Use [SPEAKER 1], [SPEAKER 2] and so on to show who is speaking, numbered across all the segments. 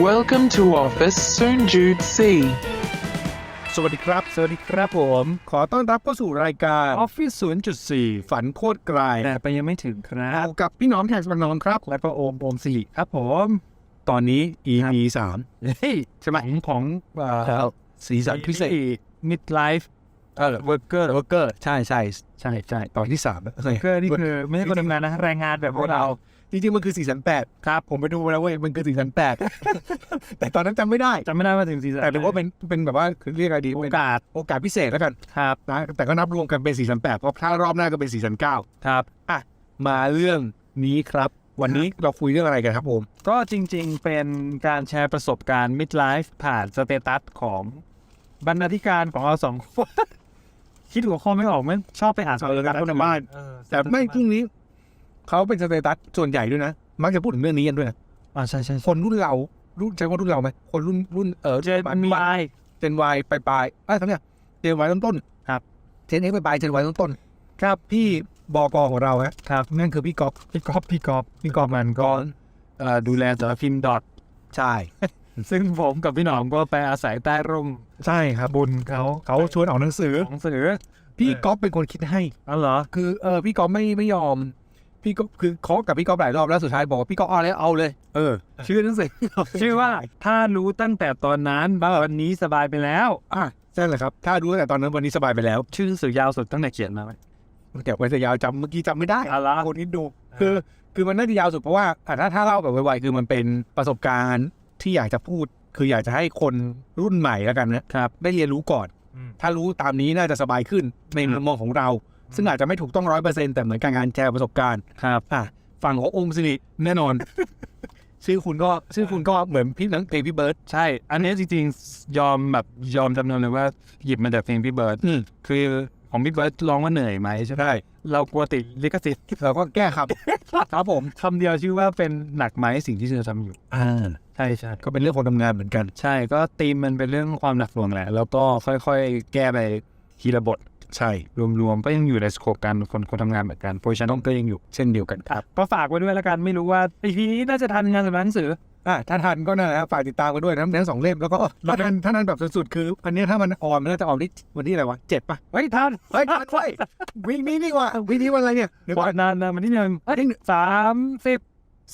[SPEAKER 1] Welcome to Office Soon Jude C.
[SPEAKER 2] สวัสดีครับ สวัสดีครับผม ขอต้อนรับเข้าสู่รายการ Office 0.4 ฝันโคตรไกล
[SPEAKER 3] แต่ไปยังไม่ถึงครับ
[SPEAKER 2] กับพี่น้องแทนสมนองครับ
[SPEAKER 3] และก็โอมโอมสิริครับผม
[SPEAKER 2] ตอนนี้ EP สาม
[SPEAKER 3] เฮ้ย
[SPEAKER 2] ใช่ไหม
[SPEAKER 3] ของของเอ่อ
[SPEAKER 2] สีสันพิเศษ
[SPEAKER 3] mid life
[SPEAKER 2] เออ
[SPEAKER 3] worker
[SPEAKER 2] เวอร์เกอร์ใช่ใช่
[SPEAKER 3] ใช่ใช่
[SPEAKER 2] ตอนที่สามแล้ว
[SPEAKER 3] worker นี่คือไม่ใช่คนทำงานนะแรงงานแบบพวกเรา
[SPEAKER 2] จริงๆมันคือสีสันแปดครับ ผมไปดูมาแล้วเว้ยมันคือสีสันแปดแต่ตอนนั้นจำไม่ได้
[SPEAKER 3] จำไม่ได้ว่าถึงซีซั่น
[SPEAKER 2] แต่ถือว่าเป็นเป็นแบบว่าคือเรียกอะไรดี
[SPEAKER 3] โอ
[SPEAKER 2] เป็น
[SPEAKER 3] กาส
[SPEAKER 2] โอกาสพิเศษแล้วกัน
[SPEAKER 3] ครับ
[SPEAKER 2] นะแต่ก็นับรวมกันเป็นสีสันแปดเพราะถ้ารอบหน้าก็เป็นสีสันเก้า
[SPEAKER 3] ครับ
[SPEAKER 2] อะมาเรื่องนี้ครับ วันนี้เราคุยเรื่องอะไรกันครับผม
[SPEAKER 3] ก็จริงๆเป็นการแชร์ประสบการณ์ mid life ผ่านสเตตัสของบรรณาธิการของเราสองคนคิดหัวข้อไม่ออกมันชอบไปอ่าน
[SPEAKER 2] เออการคนในบ้าน แต่ไม่พรุ่งนี้ เขาเป็นสเตตัสส่วนใหญ่ด้วยนะ มักจะพูดถึงเรื่องนี้กันด้วยนะ
[SPEAKER 3] อ่าใช่ใช่
[SPEAKER 2] คนรุ่นเรารุ่นใช้ว่ารุ่นเราไหมคนรุ่นรุ่นเออ
[SPEAKER 3] เจนมีไอ
[SPEAKER 2] เจนวายปลายปลายๆเอ้ยทั้งเนี้ยเจนวายต้นต้นๆ
[SPEAKER 3] ครับ
[SPEAKER 2] เจนเอ็กปลายปลายๆเจนวายต้นต้นๆครับพี่บอกอของเราฮะ
[SPEAKER 3] ครับ
[SPEAKER 2] นั่นคือพี่ก๊อฟ
[SPEAKER 3] พี่กอฟพี่กอฟพี่กอฟมันก็เอ่อดูแลสำหรับพิมพ์ดอท
[SPEAKER 2] ใช่
[SPEAKER 3] ซึ่งผมกับพี่หนอมก็ไปอาศัยใต้ร่ม
[SPEAKER 2] ใช่ครับ
[SPEAKER 3] บุญเขา
[SPEAKER 2] เขาชวนออกหนังสือ
[SPEAKER 3] ของสื่อ
[SPEAKER 2] พี่ก๊อฟเป็นคนคิดให้
[SPEAKER 3] อ๋อเหรอ
[SPEAKER 2] คือเออพี่ก๊อฟไม่ไม่ยอม พี่ก็คือเคาะกับพี่ก๊อฟหลายรอบแล้วสุดท้ายบอกว่าพี่ก๊อฟเอาเลยเอาเลย เออ ชื่อหนังสือ
[SPEAKER 3] ชื่อว่าถ้ารู้ตั้งแต่ตอนนั้นวันนี้สบายไปแล้ว
[SPEAKER 2] อะใช่เลยครับ ถ้ารู้ตั้งแต่ตอนนั้นวันนี้สบายไปแล้ว
[SPEAKER 3] ชื่อหนังสือยาวสุดตั้งแต่เขียนมาไหม
[SPEAKER 2] เดี๋ยวไว้จะยาวจำเมื่อกี้จำไม่ได้
[SPEAKER 3] อะไร
[SPEAKER 2] คนนี้ดูคือคือมันน่าจะยาวสุดเพราะว่าอะถ้าถ้าเล่าแบบไวๆคือมันเป็นประสบการณ์ที่อยากจะพูด คืออยากจะให้คนรุ่นใหม่แล้วกันนะครับ ได้เรียนรู้ก่อน ถ้ารู้ตามนี้น่าจะสบายขึ้นในมุมมองของเรา ซึ่งอาจจะไม่ถูกต้องร้อยเปอร์เซ็นต์แต่เหมือนการงานแชร์ประสบการณ์
[SPEAKER 3] ครับ
[SPEAKER 2] อะฝั่งขององค์สิริแน่นอน ชื่อคุณก็ชื่อคุณก็เหมือนพี่หนังเพลงพี่เบิร์ด
[SPEAKER 3] ใช่ อันนี้จริงๆ ยอมแบบยอมจำนนเลยว่าหยิบมาจากเพลงพี่เบิร์ด
[SPEAKER 2] อืม
[SPEAKER 3] คือของพี่เบิร์ดร้องว่าเหนื่อยไหมใช่ไหม
[SPEAKER 2] ใช่
[SPEAKER 3] เรากลัวติดลิขสิทธิ์
[SPEAKER 2] เราก็แก้ครับครับผม
[SPEAKER 3] คำเดียวชื่อว่าเป็นหนักไหมสิ่งที่เธอทำอยู่
[SPEAKER 2] อ่า
[SPEAKER 3] ใช่ใช่
[SPEAKER 2] ก็เป็นเรื่องคนทำงานเหมือนกัน
[SPEAKER 3] ใช่ก็ธีมมันเป็นเรื่องความหนักหน่วงแหละ แล้วก็ค่อยๆ แก้ไปทีละบท
[SPEAKER 2] ใช่
[SPEAKER 3] รวมๆ ก็ยังอยู่ในสโคปการคนคนทำงานเหมือนกันโพซิชันก็ยังอยู่
[SPEAKER 2] เช่นเดียวกันครับ
[SPEAKER 3] ก็ฝากไว้ด้วยแล้วกันไม่รู้ว่าอีพีนี้น่าจะทันงานสำนักหนังสือ
[SPEAKER 2] อะถ้าทันก็นั่นแหละครับฝากติดตามกันด้วยนะทั้งสองเล่มแล้วก็ถ้าทันถ้าทันแบบสุดๆคือ อันเนี้ยถ้ามันออนมันน่าจะออนที่วันที่อะไรวะเจ็ดป่ะ
[SPEAKER 3] เฮ้ยทัน
[SPEAKER 2] เฮ้ยทันไว้วีคนี้นี่ว่าวีคนี้วันอะไรเนี่ยเดี๋ยว
[SPEAKER 3] วั
[SPEAKER 2] ก่อน
[SPEAKER 3] นนั้นนะมันที่หนึ่งเอ้ยสามสิบ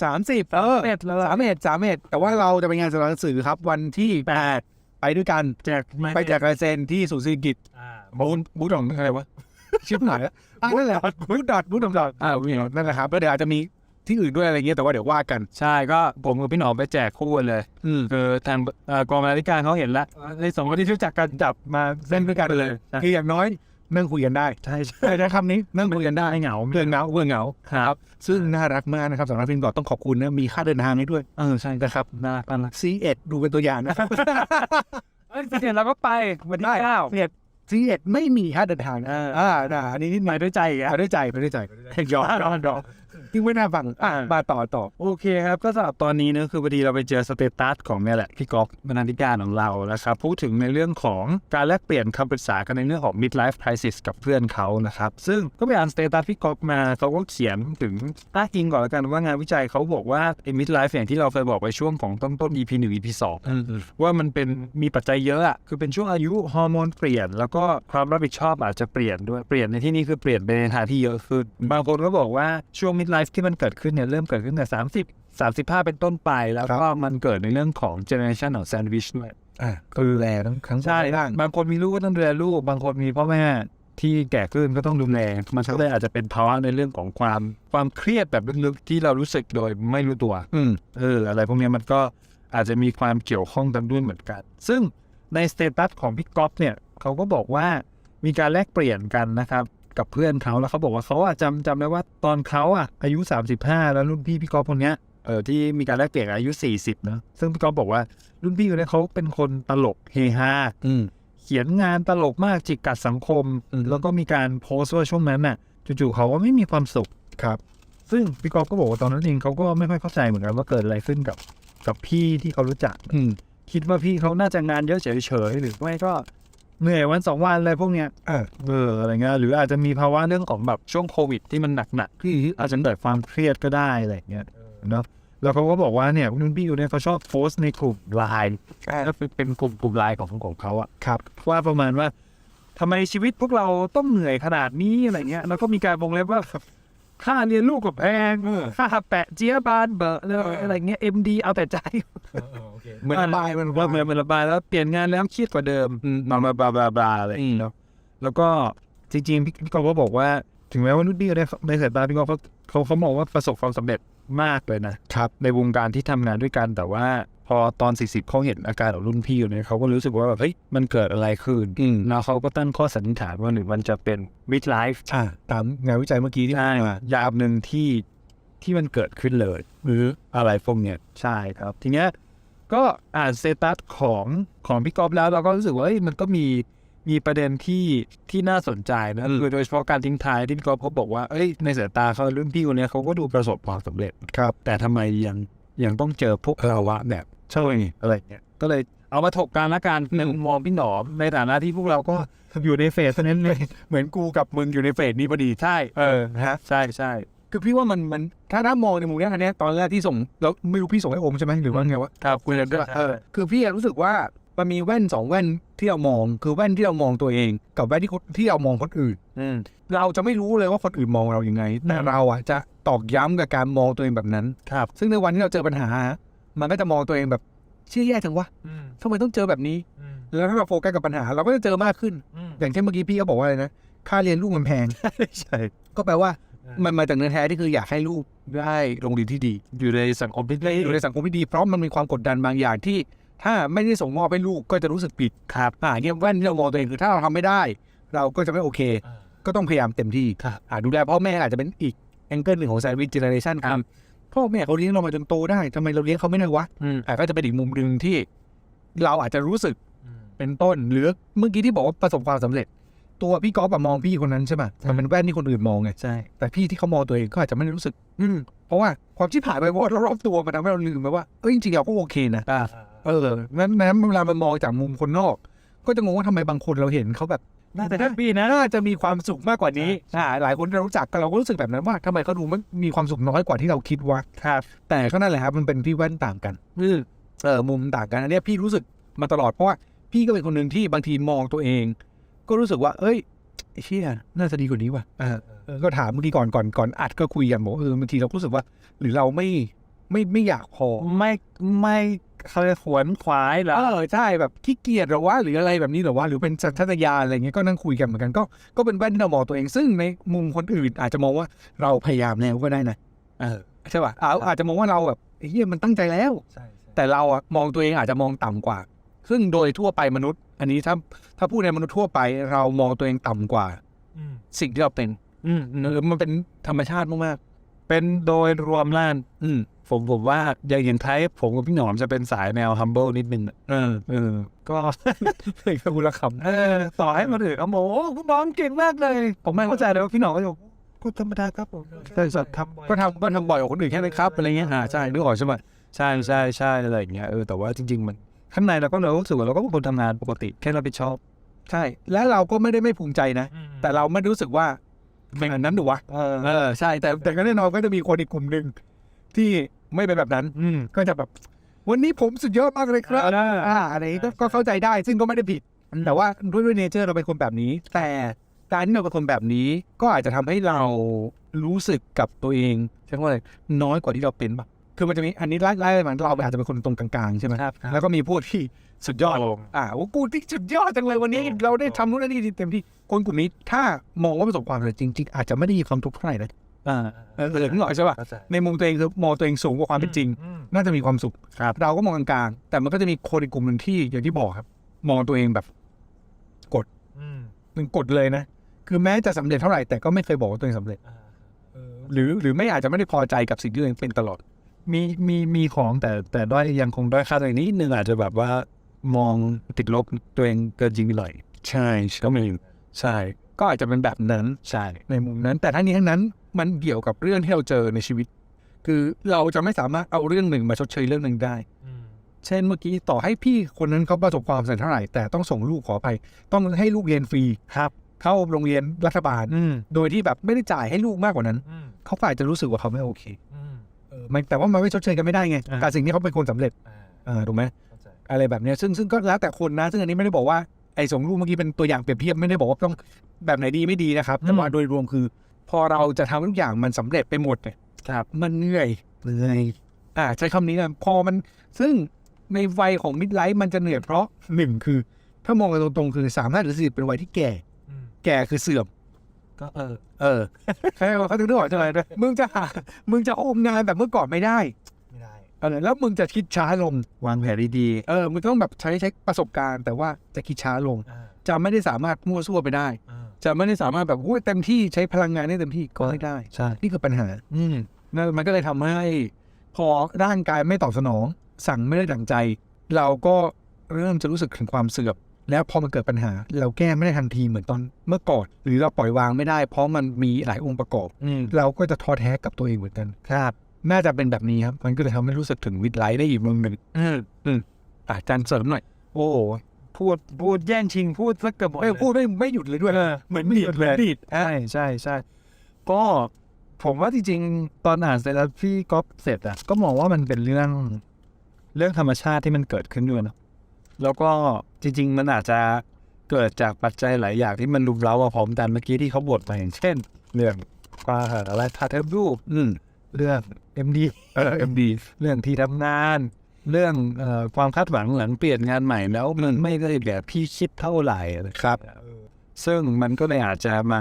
[SPEAKER 2] สามสิบเออ
[SPEAKER 3] เอ็ดแล้ว
[SPEAKER 2] สามเอ็ดสามเอ็ดแต่ว่าเราจะไปงานสำนักหนังสือครับวันที่แปดไปด้วยกัน
[SPEAKER 3] แจกม่
[SPEAKER 2] ไปแจกลายเซ็นที่ศูนย์เศรษฐกิจ
[SPEAKER 3] อ่า
[SPEAKER 2] บูธบูธของอะไรวะชิปไหนอะอะนั่นแหละบูธดอทบูธดอทอ่าบูธดอทนั่นแหละครับแล้วเดี๋ยวอาจจะมีที่อื่นด้วยอะไรเงี้ยแต่ว่าเดี๋ยวว่ากัน
[SPEAKER 3] ใช่ก็ผมกับพี่หนอมไปแจกคู่กันเลย
[SPEAKER 2] อืม
[SPEAKER 3] คือทางเอ่อกองบรรณาธิการเขาเห็นแล้วในสองคนที่รู้จักกันจับมา
[SPEAKER 2] เล่นด้วยกันเลย
[SPEAKER 3] ใช่
[SPEAKER 2] คืออย่างน้อยนั่งคุยกันได้
[SPEAKER 3] ใช่ใช่
[SPEAKER 2] ใช่ใช้คำนี้นั่งคุยกันได้
[SPEAKER 3] ไม่เหงา
[SPEAKER 2] เพื่อนเหงาเพื่อนเหงา
[SPEAKER 3] ครับ
[SPEAKER 2] ซึ่งน่ารักมากนะครับสำหรับฟิล์มดอทต้องขอบคุณนะมีค่าเดินทางให้ด้วย
[SPEAKER 3] เออใช่
[SPEAKER 2] นะครับ
[SPEAKER 3] น่ารักน่ารัก
[SPEAKER 2] C1 ดูเป็นตัวอย่างนะครับ
[SPEAKER 3] เอ้ยเดี๋ยวเราก็ไปวันที่เก้า
[SPEAKER 2] C1 C1 ไม่มีค่าเดินทางนะ
[SPEAKER 3] เออ
[SPEAKER 2] อ่าน่ะอันนี้นิดห
[SPEAKER 3] ไป
[SPEAKER 2] น่อย
[SPEAKER 3] ด้วยใจอีกอะ
[SPEAKER 2] ไปด้วยใจไปด้วยใจยอมยอมยอม ที่ไม่น่าฟังอะมาต่อต่อ
[SPEAKER 3] โอเคครับ ก็สำหรับตอนนี้เนอะคือพอดีเราไปเจอสเตตัสของเนี่ยแหละพี่ก๊อฟบรรณาธิการของเรานะครับพูดถึงในเรื่องของการแลกเปลี่ยนคำปรึกษากันในเรื่องของ mid life crisis กับเพื่อนเขานะครับ ซึ่งก็ไปอ่านสเตตัสพี่ก๊อฟมาเขาก็เขียนถึงต้ากิงก่อนแล้วกันว่างานวิจัยเขาบอกว่าไอ้ mid life อย่างที่เราเคยบอกไปช่วงของต้นต้น EP 1 EP 2ว่ามันเป็นมีปัจจัยเยอะอะคือเป็นช่วงอายุฮอร์โมนเปลี่ยน แล้วก็ความรับผิดชอบอาจจะเปลี่ยนด้วยเปลี่ยนในที่นี้คือเปลี่ยนไปในทางที่เยอะขึ้นบางคนก็บอกว่าช่วง mid life ที่มันเกิดขึ้นเนี่ยเริ่มเกิดขึ้นแต่30 35เป็นต้นไป แล้วก็มันเกิดในเรื่องของ generation ของ sandwich ด้วย
[SPEAKER 2] อะก็ดูแลทั้งทั้ง
[SPEAKER 3] ใช่
[SPEAKER 2] บ้าง
[SPEAKER 3] บางคนมีลูกก็ต้องดูแลลูก บางคนมีพ่อแม่ที่แก่ขึ้นก็ต้องดูแลมันก็เลยอาจจะเป็นภาวะในเรื่องของความความเครียดแบบลึกๆที่เรารู้สึกโดยไม่รู้ตัว
[SPEAKER 2] อืม
[SPEAKER 3] เออ อะไรพวกเนี้ยมันก็อาจจะมีความเกี่ยวข้องกันด้วยเหมือนกัน ซึ่งในสเตตัสของพี่ก๊อฟเนี่ยเขาก็บอกว่ามีการแลกเปลี่ยนกันนะครับ กับเพื่อนเขาแล้วเขาบอกว่าเขาอะจำจำได้ว่าตอนเขาอะอายุ 35 แล้วรุ่นพี่พี่ก๊อฟคนเนี้ยเออที่มีการแลกเปลี่ยนอายุ 40นะซึ่งพี่ก๊อฟบอกว่ารุ่นพี่คนเนี้ยเขาเป็นคนตลกเฮฮา
[SPEAKER 2] อืม
[SPEAKER 3] เขียนงานตลกมากจิกกัดสังคม
[SPEAKER 2] อืม
[SPEAKER 3] แล้วก็มีการโพสต์ว่าช่วงนั้นน่ะจู่ๆเขาว่าไม่มีความสุข
[SPEAKER 2] ครับ
[SPEAKER 3] ซึ่งพี่กอฟก็บอกว่าตอนนั้นเองเขาก็ไม่ค่อยเข้าใจเหมือนกันว่าเกิดอะไรขึ้นกับกับพี่ที่เขารู้จัก
[SPEAKER 2] อืม
[SPEAKER 3] คิดว่าพี่เขาน่าจะงานเยอะเฉยๆหรือไม่ก็ เหนื่อยวันสองวันอะไรพวกเนี้ย
[SPEAKER 2] เออ
[SPEAKER 3] เอออะไรเงี้ยหรืออาจจะมีภาวะเรื่องของแบบช่วงโควิดที่มันหนักๆที่อาจจะเกิดความเครียดก็ได้อะไรอย่างเงี้ยเนาะแล้วเขาก็บอกว่าเนี่ยรุ่นพี่คนเนี้ยเขาชอบโพสต์ในกลุ่มไลน์แล้วเป็นเป็นกลุ่มกลุ่มไลน์ของของเขาอะ
[SPEAKER 2] ครับ
[SPEAKER 3] ว่าประมาณว่าทำไมชีวิตพวกเราต้องเหนื่อยขนาดนี้อะไรเงี้ยแล้วก็มีการวงเล็บว่า ค่าเรียนลูกกับแพงค่าแปะเจี๊ยบานเบอร์อะไรเงี้ยเอ็มดีเอาแต่ใจ
[SPEAKER 2] เหมือนระบายมัน
[SPEAKER 3] ว่าเหมือนเหมือนระบายแล้วเปลี่ยนงานแล้วเครียดกว่าเดิมมามาบลาบลาบลาอะไรอย่างเงี้ยเนาะแล้วก็จริงๆพี่พี่กอฟก็บอกว่า ถึงแม้ว่านุ่นพี่เนี่ยในสายตาพี่กอฟเขาเขาเขามองว่าประสบความสำเร็จมากเลยนะครับ ในวงการที่ทำงานด้วยกันแต่ว่าพ อตอน 40เขาเห็นอาการของรุ่นพี่อยู่เนี่ยเขาก็รู้สึกว่าแบบเฮ้ยมันเกิดอะไรขึ้น
[SPEAKER 2] อืม
[SPEAKER 3] แล้วเขาก็ตั้งข้อสันนิษฐานว่าหนึ่งมันจะเป็น mid life
[SPEAKER 2] อ่าตามงานวิจัยเมื่อกี้ที่
[SPEAKER 3] ใช่
[SPEAKER 2] มายา
[SPEAKER 3] มหนึ่งที่ที่มันเกิดขึ้นเลย
[SPEAKER 2] หรือ
[SPEAKER 3] อะไรพวกเนี้ยใช่ครับ ทีเนี้ยก็อ่านสเตตัสของของพี่กอฟแล้วเราก็รู้สึกว่าเอ้ยมันก็มีมีประเด็นที่ที่น่าสนใจนะคือโดยเฉพาะการทิ้งท้ายที่พี่กอฟเขาบอกว่าเอ้ยในสายตาเขารุ่นพี่คนเนี้ยเขาก็ดูประสบความสำเร็จ
[SPEAKER 2] ครับ
[SPEAKER 3] แต่ทำไมยังยังต้องเจอพวกภาวะแบบ ใช่อะไรเงี้ยก็เลยเอามาถกกันละกันในมุมมองพี่หนอมในฐานะที่พวกเราก็อยู่ในเฟสนั้นเลย
[SPEAKER 2] เหมือนกูกับมึงอยู่ในเฟสนี้พอดี
[SPEAKER 3] ใช่
[SPEAKER 2] เออฮะ
[SPEAKER 3] ใช่ใช่
[SPEAKER 2] คือพี่ว่ามันมันถ้าถ้ามองในมุมนี้ยอันเนี้ยตอนแรกที่ส่งแล้วไม่รู้พี่ส่งให้โอมใช่ไหมหรือว่าไงวะ
[SPEAKER 3] ครับคุยกันด้วย
[SPEAKER 2] เออคือพี่รู้สึกว่ามันมีแว่นสองแว่นที่เรามอง คือแว่นที่เรามองตัวเอง กับแว่นที่ที่เรามองคนอื่น
[SPEAKER 3] อ
[SPEAKER 2] เราจะไม่รู้เลยว่าคนอื่นมองเราอย่างไงแต่เราอะจะตอกย้ำกับการมองตัวเองแบบนั้น
[SPEAKER 3] ครับ
[SPEAKER 2] ซึ่งในวันที่เราเจอปัญหา มันก็จะมองตัวเองแบบเชี่ยแย่จังวะ
[SPEAKER 3] อืม
[SPEAKER 2] ทำไมต้องเจอแบบนี้
[SPEAKER 3] อืม
[SPEAKER 2] แล้วถ้าเราโฟกัสกับปัญหา เราก็จะเจอมากขึ้น
[SPEAKER 3] อืม
[SPEAKER 2] อย่างเช่นเมื่อกี้พี่ก็บอกว่าอะไรนะค่าเรียนลูกมันแพง
[SPEAKER 3] ใช่
[SPEAKER 2] ก็แปลว่ามันมาจากเนื้อแท้ที่คืออยากให้ลูกได้โรงเรียนที่ดี
[SPEAKER 3] อยู่ในสังคมที่ได้
[SPEAKER 2] อยู่ในสังคมที่ดีเพราะมันมีความกดดันบางอย่างที่ ถ้าไม่ได้ส่งมอบให้ลูกก็จะรู้สึกผิด
[SPEAKER 3] ครับ
[SPEAKER 2] อ่าเนี่ยแว่นที่เรามองตัวเองคือถ้าเราทำไม่ได้ เราก็จะไม่โอเคก็ต้องพยายามเต็มที่
[SPEAKER 3] ครับ
[SPEAKER 2] อ่าดูแลพ่อแม่อาจจะเป็นอีกแองเกิลหนึ่งของแซนด์วิชเจเนอเรชันครับ พ่อแม่เขาเลี้ยงเรามาจนโตได้ทำไมเราเลี้ยงเขาไม่ได้วะ
[SPEAKER 3] อืม
[SPEAKER 2] อ่าก็จะเป็นอีกมุมหนึ่งที่เราอาจจะรู้สึกเป็นต้นหรือเมื่อกี้ที่บอกว่าประสบความสำเร็จ ตัวพี่กอล์ฟอะมองพี่คนนั้นใช่ไหมมันเป็นแว่นที่คนอื่นมองไง
[SPEAKER 3] ใช่
[SPEAKER 2] แต่พี่ที่เขามองตัวเองก็อาจจะไม่ได้รู้สึก อืมเพราะว่าความที่ผ่านไปว่ารอบๆตัวมันทำให้เราลืมไปว่าเอ้ยจริงๆเราก็โอเคนะ
[SPEAKER 3] อ่า
[SPEAKER 2] เออนั้นนั้นเวลามันมองจากมุมคนนอก ก็จะงงว่าทำไมบางคนเราเห็นเขาแบบ
[SPEAKER 3] น่าจะแฮปปี้นะ
[SPEAKER 2] น่าจะมีความสุขมากกว่านี้อ่าหลายคนที่เรารู้จักแต่เราก็รู้สึกแบบนั้นว่าทำไมเขาดูมันมีความสุขน้อยกว่าที่เราคิดว่า
[SPEAKER 3] ครับ
[SPEAKER 2] แต่ก็นั่นแหละครับมันเป็นที่แว่นต่างกัน
[SPEAKER 3] อืม
[SPEAKER 2] เออมุมต่างกันอันเนี้ยพี่รู้สึกมาตลอดเพราะว่าพี่ก็เป็นคนหนึ่งที่บางทีมองตัวเอง ก็รู้สึกว่า เอ้ยไอ้เชี่ยน่าจะดีกว่านี้ว่ะเออเออก็ถามบางทีก่อนก่อนก่อนอัดก็คุยกันบอกว่าเออบางทีเราก็รู้สึกว่า หรือเราไม่ไม่ไม่อยากพอ
[SPEAKER 3] ไม่ไม่ เขาเรียกขวนขวายเหรอ
[SPEAKER 2] เออใช่แบบขี้เกียจเหรอวะหรืออะไรแบบนี้เหรอวะหรือเป็นสัญชาตญาณอะไรเงี้ยก็นั่งคุยกันเหมือนกันก็ก็เป็นแว่นที่เรามองตัวเอง ซึ่งในมุมคนอื่น อาจจะมองว่าเราพยายามแล้วก็ได้นะ
[SPEAKER 3] เออ
[SPEAKER 2] ใช่ป่ะอาอาจจะมองว่าเราแบบเฮียมันตั้งใจแล้ว
[SPEAKER 3] ใช่
[SPEAKER 2] แต่เราอะมองตัวเองอาจจะมองต่ำกว่า ซึ่งโดยทั่วไปมนุษย์ อันนี้ถ้าถ้าพูดในมนุษย์ทั่วไป เรามองตัวเองต่ำกว่า
[SPEAKER 3] อืม
[SPEAKER 2] สิ่งที่เราเป็น
[SPEAKER 3] อืม
[SPEAKER 2] เออมันเป็นธรรมชาติมาก
[SPEAKER 3] เป็นโดยรวมล้าน
[SPEAKER 2] ๆอืม
[SPEAKER 3] ผมผมว่าอย่างอย่างไทยผมกับพี่หนอมจะเป็นสายแนว humble นิดนึงอะ
[SPEAKER 2] เออ
[SPEAKER 3] เออ ก็
[SPEAKER 2] เพลงคุณละคำ
[SPEAKER 3] เออต่อให้มาถึงเอาโหคุณน้องเก่งมากเลย ผมไม่เข้าใจเลยว่าพี่หนอมก็จะบอกก็ธรรมดาครับผมใช่สัตว์ครับ
[SPEAKER 2] ก็ทำก็ทำบ่อยกว่าคนอื่นแค่นั้นครับอะไรเงี้ยอ่าใช่นึกออกใช่ไหม
[SPEAKER 3] ใช่ใช่ใช่อะไรอย่างเงี้ยเออแต่ว่าจริง ๆ มันข้างในเราก็เรารู้สึกว่าเราก็เป็นคนทำงานปกติแค่รับผิดชอบ
[SPEAKER 2] ใช่ และเราก็ไม่ได้ไม่ภูมิใจนะ แต่เราไม่รู้สึกว่าเป็นแบบนั้นหรือวะ
[SPEAKER 3] เออ
[SPEAKER 2] เออใช่แต่แต่ก็แน่นอนก็จะมีคนอีกกลุ่มหนึ่ง ที่ไม่เป็นแบบนั้น
[SPEAKER 3] อืม
[SPEAKER 2] ก็จะแบบ วันนี้ผมสุดยอดมากเลยครับ
[SPEAKER 3] อ่า
[SPEAKER 2] อ่าอะไรก็ก็เข้าใจได้ซึ่งก็ไม่ได้ผิดแต่ว่าด้วยด้วยเนเจอร์เราเป็นคนแบบนี้ แต่การที่เราเป็นคนแบบนี้ก็อาจจะทำให้เรารู้สึกกับตัวเองใช่ไหมว่าอะไรน้อยกว่าที่เราเป็นปะคือมันจะมีอันนี้ไล่ไล่มันเราอาจจะเป็นคนตรงกลางๆใช่ไหม
[SPEAKER 3] ครับ
[SPEAKER 2] แล้วก็มีพวกที่สุดยอดอ่าว่ากูที่สุดยอดจังเลยวันนี้ เราได้ทำนู่นนั่นนี่เต็มที่คนกลุ่มนี้ถ้ามองว่าประสบความสำเร็จจริงๆอาจจะไม่ได้มีความทุกข์เท่าไหร่นะ
[SPEAKER 3] อ่า
[SPEAKER 2] เออเออนึกออกใช่ป่ะในมุมตัวเองคือมองตัวเองสูงกว่าความเป็นจริงน่าจะมีความสุข
[SPEAKER 3] ครับ
[SPEAKER 2] เราก็มองกลางๆแต่มันก็จะมีคนอีกกลุ่มหนึ่งที่อย่างที่บอกครับ มองตัวเองแบบหนึ่งกดเลยนะ คือแม้จะสำเร็จเท่าไหร่แต่ก็ไม่เคยบอกว่าตัวเองสำเร็จหรือหรือไม่อาจจะไม่ได้พอใจกับสิ่งที่ตัวเองเป็นตลอด
[SPEAKER 3] มีมีมีของแต่แต่ด้อยยังคงด้อยค่าตัวเองนิดนึงอาจจะแบบว่ามองติดลบตัวเองเกินจริงไปหน่อย
[SPEAKER 2] ใช่
[SPEAKER 3] ก็มี
[SPEAKER 2] ใช่ ก็อาจจะเป็นแบบนั้น
[SPEAKER 3] ใช่
[SPEAKER 2] ในมุมนั้น แต่ทั้งนี้ทั้งนั้นมันเกี่ยวกับเรื่องที่เราเจอในชีวิต คือเราจะไม่สามารถเอาเรื่องหนึ่งมาชดเชยเรื่องหนึ่งได้เช่นเมื่อกี้ต่อให้พี่คนนั้นเขาประสบความสำเร็จเท่าไหร่แต่ต้องส่งลูกขอไป ต้องให้ลูกเรียนฟรี
[SPEAKER 3] ครับ
[SPEAKER 2] เข้าโรงเรียนรัฐบาล
[SPEAKER 3] อืม
[SPEAKER 2] โดยที่แบบไม่ได้จ่ายให้ลูกมากกว่านั้นเขาก็อาจจะรู้สึกว่าเขาไม่โอเคเออมันแต่ว่ามันไม่ชดเชยกันไม่ได้ไง
[SPEAKER 3] อ่า
[SPEAKER 2] กับสิ่งที่เขาเป็นคนสำเร็จเออถูกไหมอะไรแบบเนี้ยซึ่งซึ่งก็แล้วแต่คนนะ ซึ่งอันนี้ไม่ได้บอกว่า ไอ้สองรูปเมื่อกี้เป็นตัวอย่างเปรียบเทียบไม่ได้บอกว่าต้องแบบไหนดีไม่ดีนะครับแต่ว่าโดยรวมคือ พอเราจะทำทุกอย่างมันสำเร็จไปหมดเนี่ย
[SPEAKER 3] ครับ
[SPEAKER 2] มันเหนื่อย
[SPEAKER 3] เหนื่อย
[SPEAKER 2] อ่าใช้คำนี้นะพอมันซึ่งในวัยของมิดไลฟ์มันจะเหนื่อยเพราะหนึ่งคือ ถ้ามองกันตรงๆคือสามห้าหรือสี่เป็นวัยที่แก่ แก่คือเสื่อม
[SPEAKER 3] ก็เออ
[SPEAKER 2] เออใช่เขาถึงได้บอกใช่ไหมมึงจะหามึงจะโอมงานแบบเมื่อก่อนไม่ได้
[SPEAKER 3] ไม่ได้
[SPEAKER 2] เออแล้วมึงจะคิดช้าลง
[SPEAKER 3] วางแผนดี
[SPEAKER 2] เออมึงต้องแบบใช้ใช้ประสบการณ์ แต่ว่าจะคิดช้าลง
[SPEAKER 3] ๆ
[SPEAKER 2] จะไม่ได้สามารถมั่วซั่วไปได้ จะไม่ได้สามารถแบบโอ้ยเต็มที่ใช้พลังงานได้เต็มที่ก็ไม่ได้
[SPEAKER 3] ใช่
[SPEAKER 2] นี่คือปัญหา
[SPEAKER 3] อืม
[SPEAKER 2] นั่นมันก็เลยทำให้ พอร่างกายไม่ตอบสนอง สั่งไม่ได้ดังใจ เราก็เริ่มจะรู้สึกถึงความเสื่อมแล้วพอมันเกิดปัญหา เราแก้ไม่ได้ทันทีเหมือนตอนเมื่อก่อนหรือเราปล่อยวางไม่ได้ เพราะมันมีหลายองค์ประกอบ
[SPEAKER 3] อืม
[SPEAKER 2] เราก็จะท้อแท้กับตัวเองเหมือนกัน
[SPEAKER 3] ครับ
[SPEAKER 2] น่าจะเป็นแบบนี้ครับ มันก็เลยทำให้รู้สึกถึงวิดไลท์ได้อีกมุมหนึ่ง
[SPEAKER 3] อืม
[SPEAKER 2] อืมอะอาจารย์เสริมหน่อย
[SPEAKER 3] โอ้โหพูดพูดแย่งชิงพูดสักเกือบหมด
[SPEAKER 2] ไม่
[SPEAKER 3] เลย
[SPEAKER 2] พูดไม่ไม่หยุดเลยด้วย
[SPEAKER 3] เออ
[SPEAKER 2] เหมือนดีดเหมือนดีด
[SPEAKER 3] ใช่ใช่ใช่ก็ผมว่าจริงๆ ตอนอ่านเสร็จแล้วพี่ก๊อฟเสร็จอะก็มองว่ามันเป็นเรื่องเรื่องธรรมชาติที่มันเกิดขึ้นด้วยเนอะแล้วก็จริง ๆ มันอาจจะเกิดจากปัจจัยหลายอย่างที่มันรุมเร้ามาพร้อมกันเมื่อกี้ที่เขาบทมาอย่างเช่น เรื่องความอะไรทาเทมรูป
[SPEAKER 2] อืม
[SPEAKER 3] เรื่อง MD
[SPEAKER 2] เออเอ็มดี
[SPEAKER 3] เรื่องที่ทำงาน เรื่องเออความคาดหวังหลังเปลี่ยนงานใหม่แล้วมันไม่ได้แบบที่คิดเท่าไหร่อะไร
[SPEAKER 2] ครับ
[SPEAKER 3] ซึ่งมันก็เลยอาจจะมา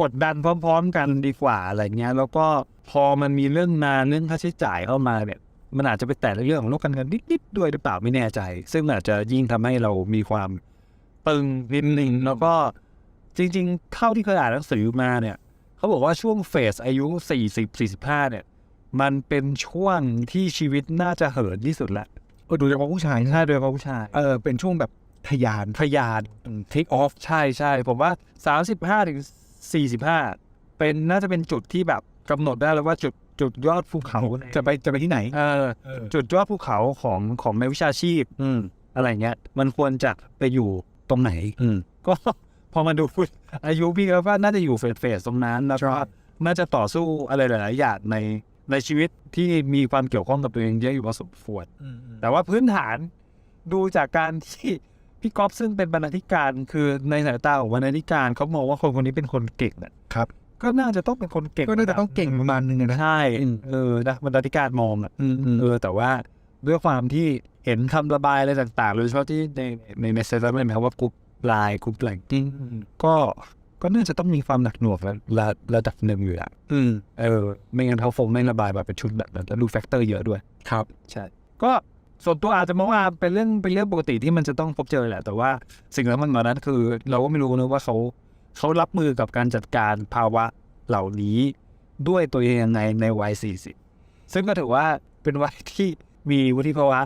[SPEAKER 3] กดดันพร้อม ๆ กันดีกว่าอะไรเงี้ย แล้วก็พอมันมีเรื่องงานเรื่องค่าใช้จ่ายเข้ามาเนี่ยมันอาจจะไปแตะในเรื่องของโลกการเงินนิดๆด้วยหรือเปล่าไม่แน่ใจ ซึ่งอาจจะยิ่งทำให้เรามีความตึงนิดนึงแล้วก็จริง ๆ เท่าที่เคยอ่านหนังสือมาเนี่ย เขาบอกว่าช่วงเฟสอายุ 40-45 เนี่ย มันเป็นช่วงที่ชีวิตน่าจะเหินที่สุดละ
[SPEAKER 2] เออดูเฉพาะผู้ชายนะ
[SPEAKER 3] ถ้าโดยเฉพาะผู้ชาย
[SPEAKER 2] เออเป็นช่วงแบบทะยาน
[SPEAKER 3] พยาน
[SPEAKER 2] เทคออฟ
[SPEAKER 3] ใช่ใช่ผมว่า 35ถึง45 เป็นน่าจะเป็นจุดที่แบบกำหนดได้แล้วว่าจุดจุดยอดภูเขา
[SPEAKER 2] จะไปจะไปที่ไหน
[SPEAKER 3] เออจุดยอดภูเขาของของในวิชาชีพ
[SPEAKER 2] อืม
[SPEAKER 3] อะไรเงี้ย มันควรจะไปอยู่ตรงไหน
[SPEAKER 2] อืม
[SPEAKER 3] ก็ พอมาดูอายุพี่ก็ว่าน่าจะอยู่เฟสเฟสตรงนั้นแล้วก็น่าจะต่อสู้อะไรหลาย ๆ อย่างในในชีวิตที่มีความเกี่ยวข้องกับตัวเองเยอะอยู่พอสมควรแต่ว่าพื้นฐานดูจากการที่พี่ก๊อฟซึ่งเป็นบรรณาธิการคือในสายตาของบรรณาธิการเขามองว่าคนคนนี้เป็นคนเก่งน่ะ
[SPEAKER 2] ครับ
[SPEAKER 3] ก็น่าจะต้องเป็นคนเก่ง
[SPEAKER 2] ก็น่าจะต้องเก่งประมาณนึงอะนะ
[SPEAKER 3] ใช่
[SPEAKER 2] อืม
[SPEAKER 3] เออนะบรรณาธิการมองอะ
[SPEAKER 2] อืมอืม
[SPEAKER 3] เออแต่ว่าด้วยความที่เห็นคำระบายอะไรต่าง ๆ โดยเฉพาะที่ในในในเซตเมนต์นะครับว่าก ลุ่มไลน์กลุ่มแหล่ง
[SPEAKER 2] อืม
[SPEAKER 3] ก็ก็น่าจะต้องมีความหนักหน่วงระระระดับหนึ่งอยู่ละ
[SPEAKER 2] อืม
[SPEAKER 3] เออ ไม่งั้นเขาคงไม่ระบายแบบเป็นชุดแบบนั้นแล้วดูแฟกเตอร์เยอะด้วย
[SPEAKER 2] ครับ
[SPEAKER 3] ใช่ ก็ส่วนตัวอาจจะมองว่าเป็นเรื่องเป็นเรื่องปกติที่มันจะต้องพบเจอแหละ แต่ว่าสิ่งที่มันมานั้นคือ เราก็ไม่รู้นะว่าเขาเขารับมือกับการจัดการภาวะเหล่านี้ด้วยตัวเองยังไงในวัย40ซึ่งก็ถือว่าเป็นวัยที่มีวุฒิภาวะ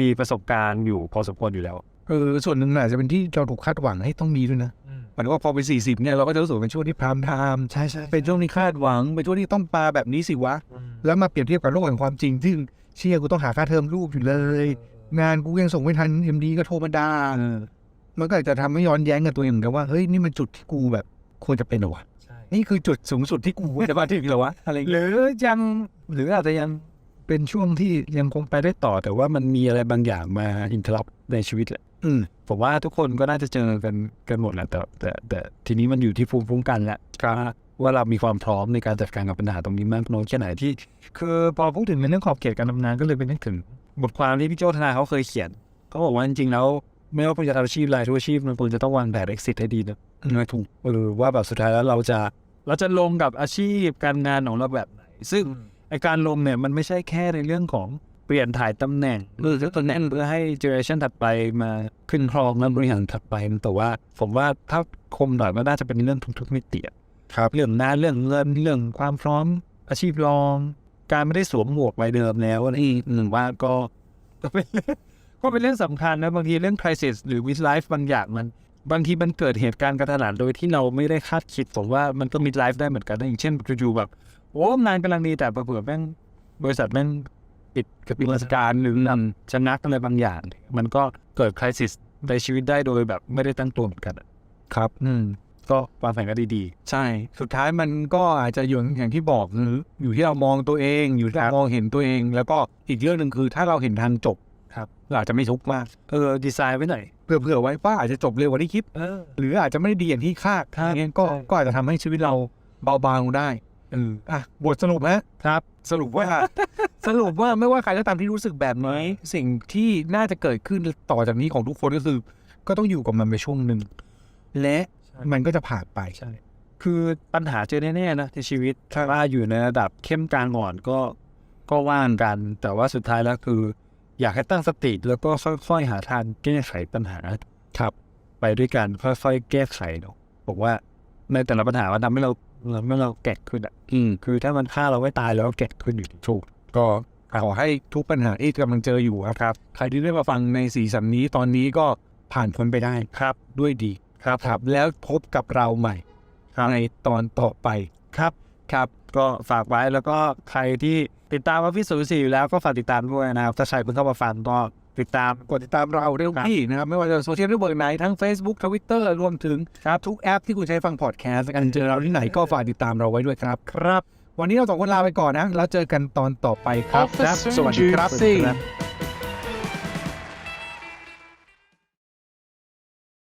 [SPEAKER 3] มีประสบการณ์อยู่พอสมควรอยู่แล้ว
[SPEAKER 2] เออส่วนหนึ่งอาจจะเป็นที่เราถูกคาดหวังให้ต้องมีด้วยนะหมายถึงว่าพอไปสี่สิบเนี่ยเราก็จะรู้สึกว่าเป็นช่วงที่พรามไทม์
[SPEAKER 3] ใช่ใช่
[SPEAKER 2] เป็นช่วงที่คาดหวัง เป็นช่วงที่ต้องปาแบบนี้สิวะ แล้วมาเปรียบเทียบกับโลกแห่งความจริงซึ่งเชี่ยกูต้องหาค่าเทอมลูกอยู่เลย งานกูยังส่งไม่ทันเอ็มดีก็โทรมาด่า
[SPEAKER 3] เออ
[SPEAKER 2] มันก็อาจจะทำให้ย้อนแย้งกับตัวเองเหมือนกันว่าเฮ้ยนี่มันจุดที่กูแบบควรจะเป็นเหรอวะนี่คือจุดสูงสุดที่กูควรจะมาถึงเหรอวะอะไรอย่าง
[SPEAKER 3] ห
[SPEAKER 2] เงี้ย
[SPEAKER 3] รือยังหรืออาจจะยังเป็นช่วงที่ยังคงไปได้ต่อแต่ว่ามันมีอะไรบางอย่างมาอินทรัพในชีวิตแหละ
[SPEAKER 2] อืม
[SPEAKER 3] ผมว่าทุกคนก็น่าจะเจอกันกันหมดแหละแต่แต่แต่ทีนี้มันอยู่ที่ภูมิคุ้มกันแหละครับว่าเรามีความพร้อมในการจัดการกับปัญหาตรงนี้มากน้อยแค่ไหนที่ คือพอพูดถึงในเรื่องขอบเขตการทำงานก็เลยเป็นนึกถึง บทความที่พี่โจธนาเขาเคยเขียนเขาบอกว่าจริงๆแล้วไม่ว่าคุณจะทำอาชีพอะไรทุกอาชีพมันควรจะต้องวางแผน exit ให้ดีนะไม่ถูกเออว่าแบบสุดท้ายแล้วเราจะเราจะลงกับอาชีพการงานของเราแบบไหน ซึ่งไอการลงเนี่ยมันไม่ใช่แค่ในเรื่องของเปลี่ยนถ่ายตำแหน่งหรือตำแหน่งเพื่อให้เจเนอเรชันถัดไปมาขึ้นครองและบริหารถัดไปแต่ว่าผมว่าถ้าคมหน่อยก็น่าจะเป็นเรื่องทุกๆมิติอะ
[SPEAKER 2] ครับ
[SPEAKER 3] เรื่องงานเรื่องเงินเรื่องความพร้อมอาชีพรอง การไม่ได้สวมหมวกใบเดิมแล้วอะไรอีกหนึ่งว่าก็ก็เป็นเรื่องก็เป็นเรื่องสำคัญนะบางทีเรื่อง crisis หรือ with life บางอย่างมัน บางทีมันเกิดเหตุการณ์กระทันหันโดยที่เราไม่ได้คาดคิดผมว่ามันก็มี life ได้เหมือนกันนะอย่างเช่นจู่ๆแบบโอ้งานกำลังดีแต่เผื่อๆแม่งบริษัทแม่ง ปิดกิจการหรือนำชะงักอะไรบางอย่าง มันก็เกิด crisis ในชีวิตได้โดยแบบไม่ได้ตั้งตัวเหมือนกันอะ
[SPEAKER 2] ครับ
[SPEAKER 3] อืมก็วางแผนกันดี
[SPEAKER 2] ใช่ สุดท้ายมันก็อาจจะอยู่อย่างที่บอกคืออยู่ที่เรามองตัวเอง อยู่ที่เรามองเห็นตัวเอง แล้วก็อีกเรื่องหนึ่งคือถ้าเราเห็นทางจบ
[SPEAKER 3] ครับ
[SPEAKER 2] เราอาจจะไม่ทุกข์มาก
[SPEAKER 3] ๆเออ ดีไซน์ไว้หน่อย
[SPEAKER 2] เผื่อๆไว้ว่าอาจจะจบเร็วกว่าที่คิด
[SPEAKER 3] เออ
[SPEAKER 2] หรืออาจจะไม่ได้ดีอย่างที่คาด
[SPEAKER 3] ครับ
[SPEAKER 2] อย่างเงี้ยก็
[SPEAKER 3] ใช่
[SPEAKER 2] ก็อาจจะทำให้ชีวิตเราเบาบางลงได้เอออะบทสรุปนะครับ สรุปว่า สรุปว่าไม่ว่าใครก็ตามที่รู้สึกแบบนี้สิ่งที่น่าจะเกิดขึ้นต่อจากนี้ของทุกคนก็คือ ก็ต้องอยู่กับมันไปช่วงหนึ่งและมันก็จะผ่านไป
[SPEAKER 3] ใช่ คือปัญหาเจอแน่ๆนะในชีวิตถ้าว่าอยู่ในระดับเข้มกลางอ่อนก็ก็ว่างกัน แต่ว่าสุดท้ายแล้วคือ อยากให้ตั้งสติแล้วก็ค่อยๆหาทางแก้ไขปัญหา
[SPEAKER 2] ครับ
[SPEAKER 3] ไปด้วยกันค่อยๆแก้ไขเนาะบอกว่าในแต่ละปัญหามันทำให้เราทำให้เราแก่ขึ้นอะ
[SPEAKER 2] อืม
[SPEAKER 3] คือถ้ามันฆ่าเราไม่ตายเราก็แก่ขึ้นอยู่ดี
[SPEAKER 2] ถูก ก็ขอให้ทุกปัญหาที่กำลังเจออยู่ครับครับ ใครที่ได้มาฟังในสีสันนี้ตอนนี้ก็ผ่านพ้นไปได้
[SPEAKER 3] ครับ
[SPEAKER 2] ด้วยดีครับครับ แล้วพบกับเราใหม่ในตอนต่อไป
[SPEAKER 3] ครับ
[SPEAKER 2] ครับ
[SPEAKER 3] ก็ฝากไว้แล้วก็ใครที่ติดตามว่าพี่สุสีอยู่แล้วก็ฝากติดตามด้วยนะครับ ถ้าใครเพิ่งเข้ามาฟังก็ติดตาม
[SPEAKER 2] กดติดตามเราได้ทุกที่นะครับ ไม่ว่าจะโซเชียลเน็ตเวิร์กไหนทั้ง Facebook Twitter รวมถึงครับทุกแอปที่คุณใช้ฟังพอดแคสต์กันเจอเราที่ไหนก็ฝากติดตามเราไว้ด้วยครับ
[SPEAKER 3] ครับ
[SPEAKER 2] วันนี้เราสองคนลาไปก่อนนะ แล้วเจอกันตอนต่อไปครับ
[SPEAKER 1] Officer
[SPEAKER 2] สวัสดีครับ
[SPEAKER 1] Jude C.